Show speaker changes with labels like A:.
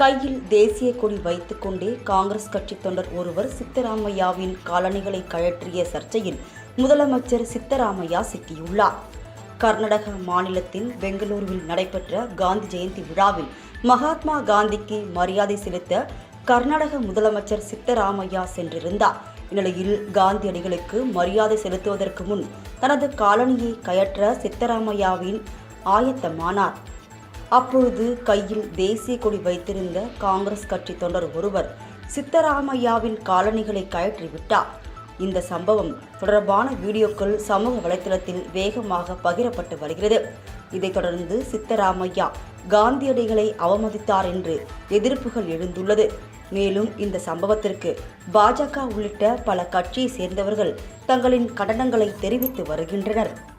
A: கையில் தேசிய கொடி வைத்துக்கொண்டே காங்கிரஸ் கட்சி தொண்டர் ஒருவர் சித்தராமையாவின் காலணிகளை கழற்றிய சர்ச்சையில் முதலமைச்சர் சித்தராமையா சிக்கியுள்ளார். கர்நாடக மாநிலத்தின் பெங்களூருவில் நடைபெற்ற காந்தி ஜெயந்தி விழாவில் மகாத்மா காந்திக்கு மரியாதை செலுத்த கர்நாடக முதலமைச்சர் சித்தராமையா சென்றிருந்தார். இந்நிலையில் காந்தியடிகளுக்கு மரியாதை செலுத்துவதற்கு முன் தனது காலணியை கயற்ற சித்தராமையாவின் ஆயத்தமானார். அப்பொழுது கையில் தேசிய கொடி வைத்திருந்த காங்கிரஸ் கட்சி தொண்டர் ஒருவர் சித்தராமையாவின் காலணிகளை கழற்றிவிட்டார் இந்த சம்பவம் தொடர்பான வீடியோக்கள் சமூக வலைதளத்தில் வேகமாக பகிரப்பட்டு வருகிறது. இதைத் தொடர்ந்து சித்தராமையா காந்தியடிகளை அவமதித்தார் என்று எதிர்ப்புகள் எழுந்துள்ளது. மேலும் இந்த சம்பவத்திற்கு பாஜக உள்ளிட்ட பல கட்சியை சேர்ந்தவர்கள் தங்களின் கண்டனங்களை தெரிவித்து வருகின்றனர்.